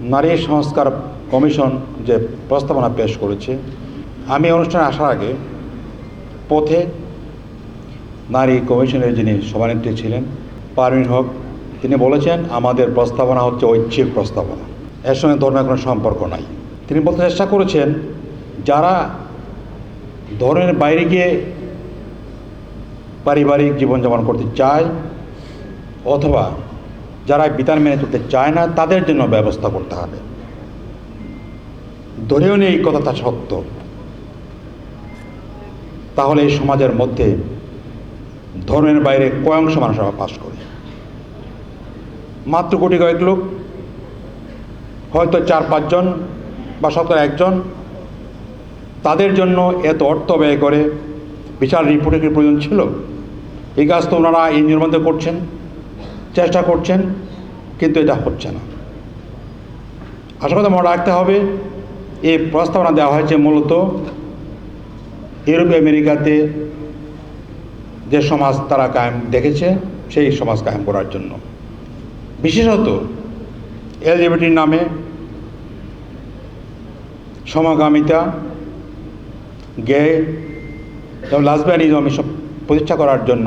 নারী সংস্কার কমিশন যে প্রস্তাবনা পেশ করেছে, আমি অনুষ্ঠানে আসার আগে পথে নারী কমিশনের যিনি সভানেত্রী ছিলেন পারমিন হক, তিনি বলেছেন, আমাদের প্রস্তাবনা হচ্ছে ঐচ্ছিক প্রস্তাবনা। এর সঙ্গে ধর্মের কোনো সম্পর্ক নাই। তিনি বলতে চেষ্টা করেছেন, যারা ধর্মের বাইরে গিয়ে পারিবারিক জীবনযাপন করতে চায়, অথবা যারা বিধান মেনে চলতে চায় না, তাদের জন্য ব্যবস্থা করতে হবে। ধরেও নেই এই কথাটা সত্য। তাহলে এই সমাজের মধ্যে ধর্মের বাইরে কয়াংশ মানুষ বাস করে। মাত্র কোটি কয়েক লোক, হয়তো চার পাঁচজন বা শতকরা একজন, তাদের জন্য এত অর্থ ব্যয় করে, বিশাল রিপোর্টের প্রয়োজন ছিল। এই কাজ তো ওনারা এনজিওর মধ্যে করছেন। চেষ্টা করছেন, কিন্তু এটা হচ্ছে না। আশা কথা মনে রাখতে হবে, এই প্রস্তাবনা দেওয়া হয়েছে মূলত ইউরোপ, আমেরিকাতে যে সমাজ তারা কায়েম দেখেছে, সেই সমাজ কায়েম করার জন্য। বিশেষত এলজিবিটির নামে সমগামিতা গে এবং লাসবিয়ানিজম এসব প্রতিষ্ঠা করার জন্য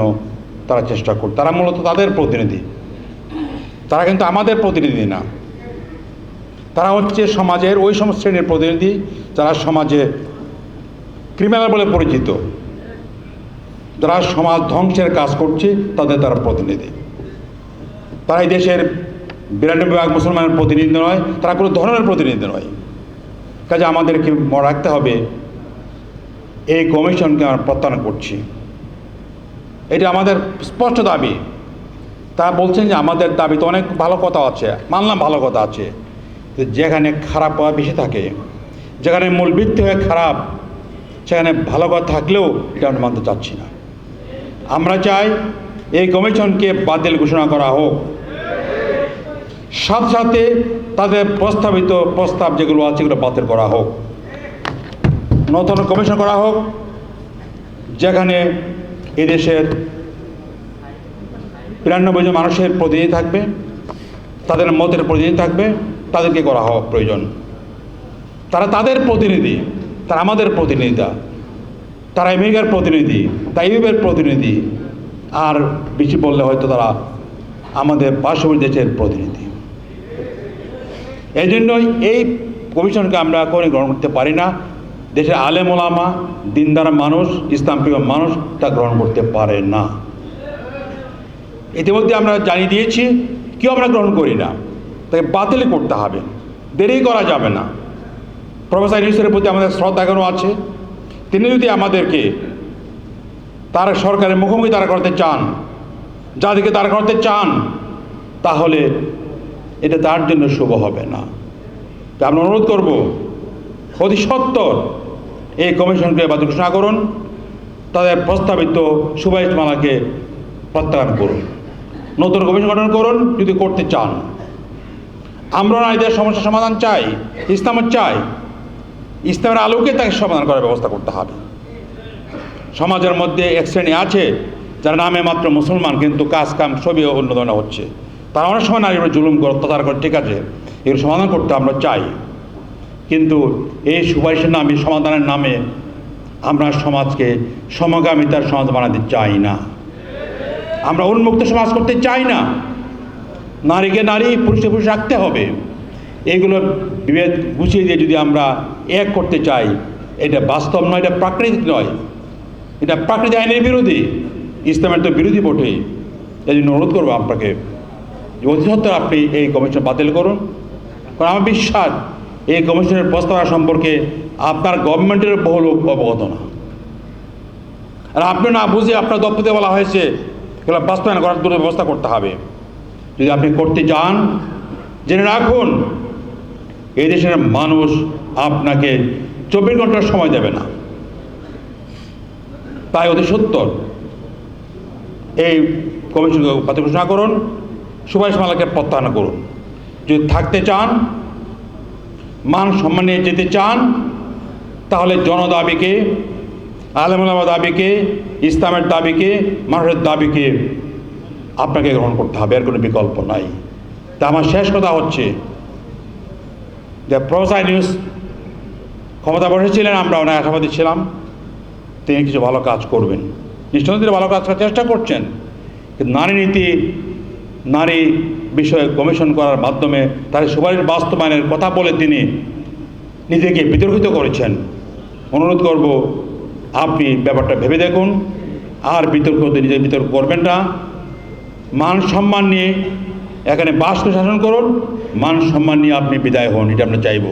তারা চেষ্টা করত তারা মূলত তাদের প্রতিনিধি। তারা কিন্তু আমাদের প্রতিনিধি না। তারা হচ্ছে সমাজের ওই সমস্ত শ্রেণির প্রতিনিধি যারা সমাজে ক্রিমিনাল বলে পরিচিত। যারা সমাজ ধ্বংসের কাজ করছে, তাদের তারা প্রতিনিধি। তারা এই দেশের বিরানব্বই ভাগ মুসলমানের প্রতিনিধি নয়, তারা কোনো ধরনের প্রতিনিধি নয়। কাজে আমাদেরকে মনে রাখতে হবে, এই কমিশনকে আমরা প্রত্যাহার করছি। এটা আমাদের স্পষ্ট দাবি। তারা বলছেন যে আমাদের দাবিতে অনেক ভালো কথা আছে, মানলাম ভালো কথা আছে। যেখানে খারাপ কথা বেশি থাকে, যেখানে মূল ভিত্তি হয়ে খারাপ, সেখানে ভালো কথা থাকলেও এটা মানতে চাচ্ছি না। আমরা চাই এই কমিশনকে বাতিল ঘোষণা করা হোক। সাথে সাথে তাদের প্রস্তাবিত প্রস্তাব যেগুলো আছে সেগুলো বাতিল করা হোক। নতুন কমিশন করা হোক, যেখানে এদেশের বিরানব্বই জন মানুষের প্রতিনিধি থাকবে, তাদের মতের প্রতিনিধি থাকবে, তাদেরকে করা হওয়া প্রয়োজন। তারা তাদের প্রতিনিধি, তারা আমাদের প্রতিনিধিতা তারা আমেরিকার প্রতিনিধি ইউরোপের প্রতিনিধি, আর বেশি বললে হয়তো তারা আমাদের পার্শ্ববর্তী দেশের প্রতিনিধি। এই জন্যই এই কমিশনকে আমরা করে গ্রহণ করতে পারি না। দেশের আলেম ওলামা, দিনদার মানুষ, ইসলামপ্রিয় মানুষ তা গ্রহণ করতে পারে না। ইতিমধ্যে আমরা জানিয়ে দিয়েছি, কেউ আমরা গ্রহণ করি না। তাকে বাতিল করতে হবে। দেরি করা যাবে না। প্রফেসর ইউসের প্রতি আমাদের শ্রদ্ধা এখনও আছে। তিনি যদি আমাদেরকে তার সরকারের মুখোমুখি তারা করতে চান যাদেরকে তারা করতে চান, তাহলে এটা তার জন্য শুভ হবে না। তাই আমরা অনুরোধ করব, অতি সত্তর এই কমিশনকে বাতিল ঘোষণা করুন। তাদের প্রস্তাবিত সুভাষ মালাকে প্রত্যাহার করুন। নতুন কমিশন গঠন করুন যদি করতে চান। আমরা নারীদের সমস্যার সমাধান চাই, ইসলামের চাই। ইসলামের আলোকে তাকে সমাধান করার ব্যবস্থা করতে হবে। সমাজের মধ্যে এক শ্রেণি আছে, যারা নামে মাত্র মুসলমান, কিন্তু কাজ কাম সবই অন্য ধরনের হচ্ছে। তারা অনেক সময় নারীর জুলুম করে অত্যাচার করে, ঠিক আছে? এগুলো সমাধান করতে আমরা চাই। কিন্তু এই সুপারিশের নামে, সমাধানের নামে আমরা সমাজকে সমগামিতার সমাজ বানাতে চাই না। আমরা উন্মুক্ত সমাজ করতে চাই না। নারীকে নারী, পুরুষকে পুরুষ রাখতে হবে। এগুলো বিভেদ গুছিয়ে দিয়ে যদি আমরা এক করতে চাই, এটা বাস্তব নয়, এটা প্রাকৃতিক নয়। এটা প্রাকৃতিক আইনের বিরোধী। ইসলামের তো বিরোধী বটেই এই জন্য অনুরোধ করব আপনাকে অতি আপনি এই কমিশন বাতিল করুন। কারণ আমার বিশ্বাস, এই কমিশনের প্রস্তাবনা সম্পর্কে আপনার গভর্নমেন্টের বহু লোক অবগত না। আর আপনি না বুঝে আপনার দপ্তরে বলা হয়েছে এগুলো বাস্তবায়ন করার জন্য ব্যবস্থা করতে হবে। যদি আপনি করতে চান, জেনে রাখুন, এই দেশের মানুষ আপনাকে চব্বিশ ঘণ্টার সময় দেবে না। তাই অতি সত্তর। এই কমিশন বাতিল ঘোষণা করুন সুভাষ মালাকে প্রত্যাহার করুন। যদি থাকতে চান, মান সম্মান যেতে চান, তাহলে জনদাবিকে আলমুলামা দাবিকে, ইসলামের দাবিকে, মানুষের দাবিকে আপনাকে গ্রহণ করতে হবে, এর কোনো বিকল্প নাই। তা আমার শেষ কথা হচ্ছে যে প্রফেসর নিউজ ক্ষমতা বসেছিলেন, আমরা অনেক আশাবাদী ছিলাম, তিনি কিছু ভালো কাজ করবেন। নিশ্চয়ই তিনি ভালো কাজ করার চেষ্টা করছেন, কিন্তু নারী নীতি, নারী বিষয়ে কমিশন করার মাধ্যমে তার সুপারিশ বাস্তবায়নের কথা বলে তিনি নিজেকে বিতর্কিত করেছেন। অনুরোধ করব আপনি ব্যাপারটা ভেবে দেখুন। আর বিতর্ক নিজের বিতর্ক করবেন না। মান সম্মান নিয়ে এখানে বাস শাসন করুন। মান সম্মান নিয়ে আপনি বিদায় হন, এটা আমরা চাইব।